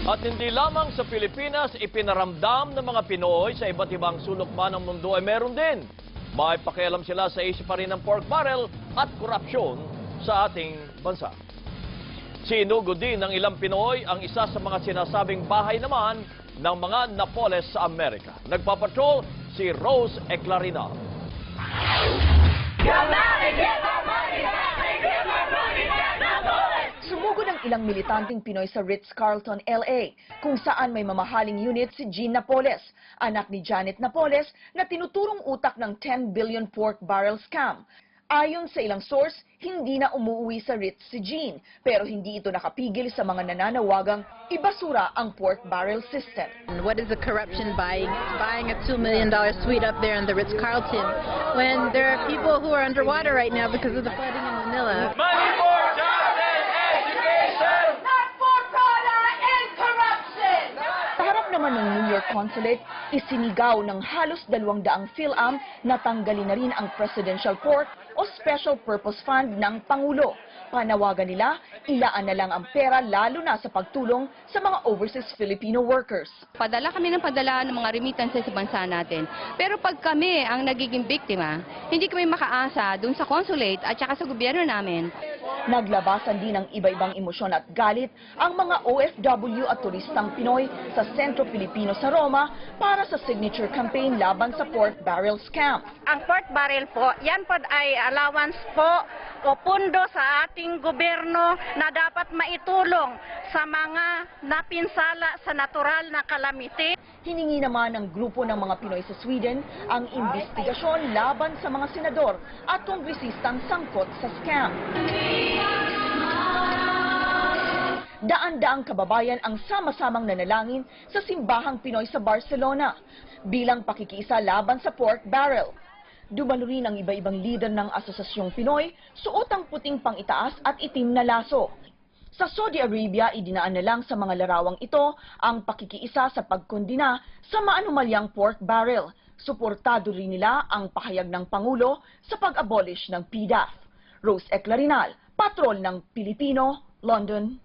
At hindi lamang sa Pilipinas, ipinaramdam ng mga Pinoy sa iba't ibang sulok man ng mundo ay meron din. May pakialam sila sa issue pa rin ng pork barrel at korupsyon sa ating bansa. Sinugo din ng ilang Pinoy ang isa sa mga sinasabing bahay naman ng mga Napoles sa Amerika. Nagpapatrol si Rose Eclarinal. Ilang militanteng Pinoy sa Ritz-Carlton, LA, kung saan may mamahaling unit si Jean Napoles, anak ni Janet Napoles na tinuturong utak ng 10 billion pork barrel scam. Ayon sa ilang source, hindi na umuwi sa Ritz si Jean, pero hindi ito nakapigil sa mga nananawagang ibasura ang pork barrel system. What is the corruption buying buying a two million dollar suite up there in the Ritz Carlton when there are people who are underwater right now because of the flooding in Manila? Money naman ng New York Consulate, isinigaw ng halos dalawang daang PhilAm na tanggalin na rin ang Presidential Pork o Special Purpose Fund ng Pangulo. Panawagan nila, ilaan na lang ang pera lalo na sa pagtulong sa mga overseas Filipino workers. Padala kami ng padala ng mga remittances sa bansa natin. Pero pag kami ang nagiging biktima, hindi kami makaasa dun sa consulate at saka sa gobyerno namin. Naglabasan din ng iba-ibang emosyon at galit ang mga OFW at turistang Pinoy sa Sentro Pilipino sa Roma para sa signature campaign laban sa pork barrel scam. ang pork barrel po, yan po ay allowance po o pundo sa ating gobyerno na dapat maitulong sa mga napinsala sa natural na kalamiti. Hiningi naman ng grupo ng mga Pinoy sa Sweden ang investigasyon laban sa mga senador at kongresistang sangkot sa scam. Daan-daang kababayan ang sama-samang nanalangin sa simbahang Pinoy sa Barcelona bilang pakikiisa laban sa pork barrel. Dumalo rin ang iba-ibang leader ng Asosasyong Pinoy, suot ang puting pangitaas at itim na laso. Sa Saudi Arabia, idinaan na lang sa mga larawang ito ang pakikiisa sa pagkondina sa maanumalyang pork barrel. Suportado rin nila ang pahayag ng Pangulo sa pag-abolish ng PDAF. Rose Eclarinal, Patrol ng Pilipino, London,